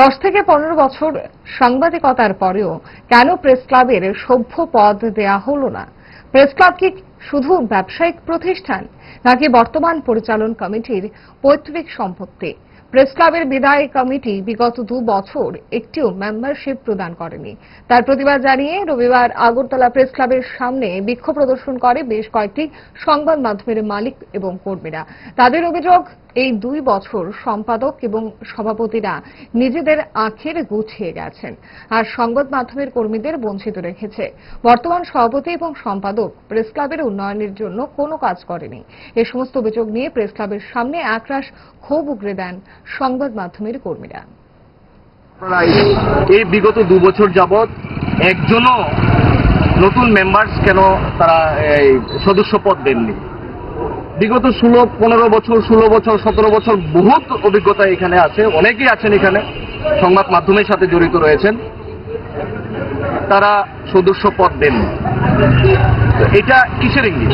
দশ থেকে পনেরো বছর সাংবাদিকতার পরেও কেন প্রেস ক্লাবের সভ্য পদ দেয়া হলো না? প্রেস ক্লাব কি শুধু ব্যবসায়িক প্রতিষ্ঠান, নাকি বর্তমান পরিচালন কমিটির পৈতৃক সম্পত্তি? প্রেস ক্লাবের বিদায় কমিটি বিগত দু বছর একটিও মেম্বারশিপ প্রদান করেনি। তার প্রতিবাদ জানিয়ে রবিবার আগরতলা প্রেস ক্লাবের সামনে বিক্ষোভ প্রদর্শন করে বেশ কয়েকটি সংবাদ মাধ্যমের মালিক এবং কর্মীরা। তাদের অভিযোগ এই দুই বছর সম্পাদক এবং সভাপতিরা নিজেদের আখের গুছিয়ে গেছেন আর সংবাদ মাধ্যমের কর্মীদের বঞ্চিত রেখেছে। বর্তমান সভাপতি এবং সম্পাদক প্রেস ক্লাবের উন্নয়নের জন্য কোনো কাজ করেনি। এ সমস্ত অভিযোগ নিয়ে প্রেস ক্লাবের সামনে একরাশ ক্ষোভ উগরে দেন সংবাদ মাধ্যমের কর্মীরা। এই- বিগত দু বছর যাবৎ একজনও নতুন মেম্বার্স কেন তারা সদস্য পদ দেননি? বিগত ষোলো, পনেরো বছর, ষোলো বছর, সতেরো বছর বহুত অভিজ্ঞতা এখানে আছে। অনেকেই আছেন এখানে, সংবাদ মাধ্যমের সাথে জড়িত রয়েছেন। তারা সদস্য পদ দেননি তো এটা কিসের ইঙ্গিত?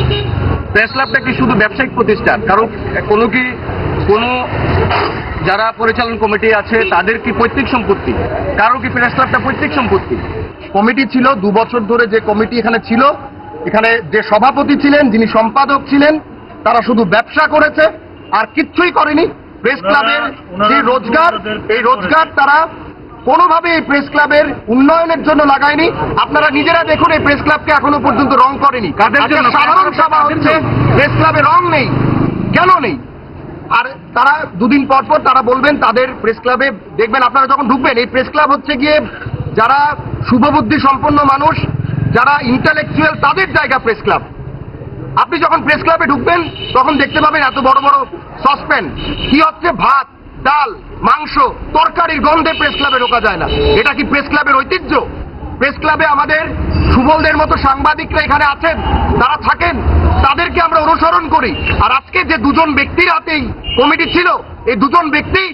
প্রেস ক্লাবটা কি শুধু ব্যবসায়িক প্রতিষ্ঠান? কারণ কোনো কি, কোনো যারা পরিচালন কমিটি আছে, তাদের কি পৈতৃক সম্পত্তি? কারও কি প্রেস ক্লাবটা পৈতৃক সম্পত্তি? কমিটি ছিল, দু বছর ধরে যে কমিটি এখানে ছিল, এখানে যে সভাপতি ছিলেন, যিনি সম্পাদক ছিলেন তারা শুধু ব্যবসা করেছে আর কিচ্ছুই করেনি। প্রেস ক্লাবের যে রোজগার এই রোজগার তারা কোনোভাবে এই প্রেস ক্লাবের উন্নয়নের জন্য লাগায়নি। আপনারা নিজেরা দেখুন এই প্রেস ক্লাবকে এখনও পর্যন্ত রং করেনি। কাদের জন্য? আজকে সাধারণ সভা হচ্ছে প্রেস ক্লাবে রং নেই কেন নেই? আর তারা দুদিন পর পর তারা বলবেন তাদের প্রেস ক্লাবে দেখবেন আপনারা যখন ঢুকবেন এই প্রেস ক্লাব হচ্ছে গিয়ে যারা শুভবুদ্ধি সম্পন্ন মানুষ যারা ইন্টালেকচুয়াল তাদের জায়গা প্রেস ক্লাব। আপনি যখন প্রেস ক্লাবে ঢুকবেন, তখন দেখতে পাবেন এত বড় বড় সসপ্যান কি হচ্ছে? ভাত, ডাল, মাংস, তরকারির গন্ধে প্রেস ক্লাবে ঢোকা যায় না। এটা কি প্রেস ক্লাবের ঐতিহ্য? প্রেস ক্লাবে আমাদের সুবলদের মতো সাংবাদিকরা এখানে আছেন, তারা থাকেন, তাদেরকে আমরা অনুসরণ করি। আর আজকে যে দুজন ব্যক্তির হাতেই কমিটি ছিল, এই দুজন ব্যক্তি,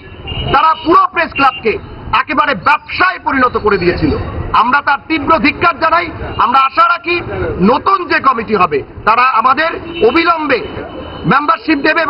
তারা পুরো প্রেস ক্লাবকে একেবারে ব্যবসায় পরিণত করে দিয়েছিল। আমরা তার তীব্র ধিক্কার জানাই। আমরা আশা রাখি নতুন যে কমিটি হবে, তারা আমাদের অবিলম্বে মেম্বারশিপ দেবে